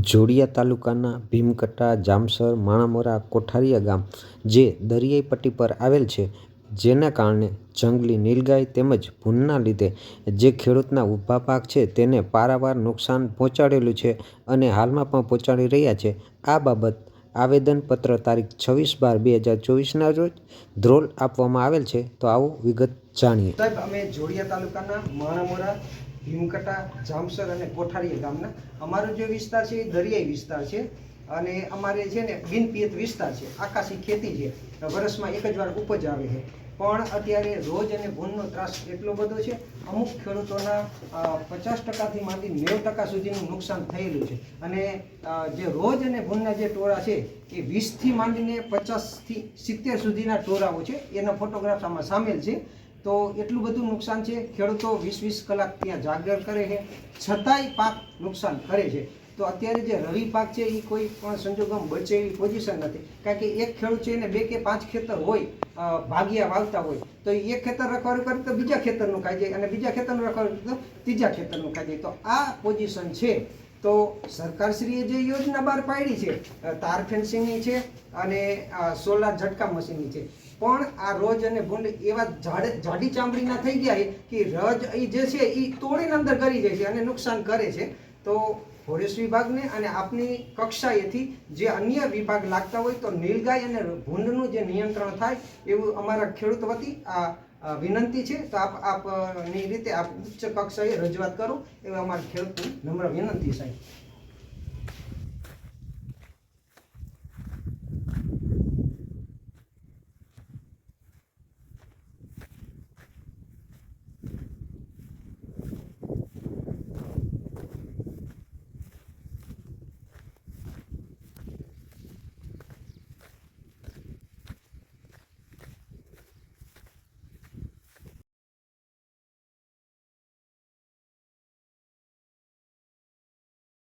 જોડિયા તાલુકાના ભીમકટા, જામસર, માણામોરા, કોઠારીયા ગામ જે દરિયાઈ પટ્ટી પર આવેલ છે. જેના કારણે જંગલી નીલગાય તેમજ ભૂનના લીધે જે ખેડૂતના ઊભા પાક છે તેને પારાવાર નુકસાન પહોંચાડેલું છે અને હાલમાં પણ પહોંચાડી રહ્યા છે. આ બાબત આવેદનપત્ર તારીખ છવ્વીસ બાર બે હજાર ચોવીસના રોજ ધ્રોલ આપવામાં આવેલ છે. તો આવું વિગત જાણીએ. સાહેબ, અમે જોડિયા તાલુકાના માણામોરા ભીમકટા જામસર અને કોઠારીયા ગામના. અમારો જે વિસ્તાર છે એ દરિયાઈ વિસ્તાર છે અને અમારે છે ને બિનપિયત વિસ્તાર છે. આકાશી ખેતી છે. વર્ષમાં એક જ વાર ઉપજ આવે છે. પણ અત્યારે રોજ અને ભૂનનો ત્રાસ એટલો બધો છે, અમુક ખેડૂતોના પચાસ ટકાથી માંડી નેવું ટકા સુધીનું નુકસાન થયેલું છે. અને જે રોજ અને ભૂનના જે ટોળા છે, એ વીસથી માંડીને પચાસથી સિત્તેર સુધીના ટોળાઓ છે. એના ફોટોગ્રાફ્સ આમાં સામેલ છે. તો એટલું બધું નુકસાન છે. ખેડૂતો વીસ વીસ કલાક ત્યાં જાગર કરે છે. છતાંય પાક નુકસાન કરે છે. તો અત્યારે જે રવિ પાક છે એ કોઈ પણ સંજોગોમાં બચે એવી પોઝિશન નથી. કારણ કે એક ખેડૂત છે એને બે કે પાંચ ખેતર હોય ભાગ્યા વાવતા હોય, તો એક ખેતર રખવાડું કરે તો બીજા ખેતરનું ખાઈ જાય અને બીજા ખેતરનું રખવાડું તો ત્રીજા ખેતરનું ખાઈ જાય. તો આ પોઝિશન છે. તો સરકારશ્રીએ જે યોજના બહાર પાડી છે તાર ફેન્સિંગની છે અને સોલાર ઝટકા મશીનની છે. પણ આ રોજ અને ભૂંડ એવા જાડી ચામડીના થઈ ગયા કે રજ એ જે છે એ તોડીને અંદર કરી જાય છે અને નુકસાન કરે છે. તો ફોરેસ્ટ વિભાગને અને આપની કક્ષાએથી જે અન્ય વિભાગ લાગતા હોય તો નીલગાય અને ભૂંડનું જે નિયંત્રણ થાય એવું અમારા ખેડૂત વતી આ વિનંતી છે. તો આપ, આપની રીતે આપ ઉચ્ચ કક્ષાએ રજૂઆત કરો એવી અમારી ખેડૂતની નમ્ર વિનંતી સાહેબ.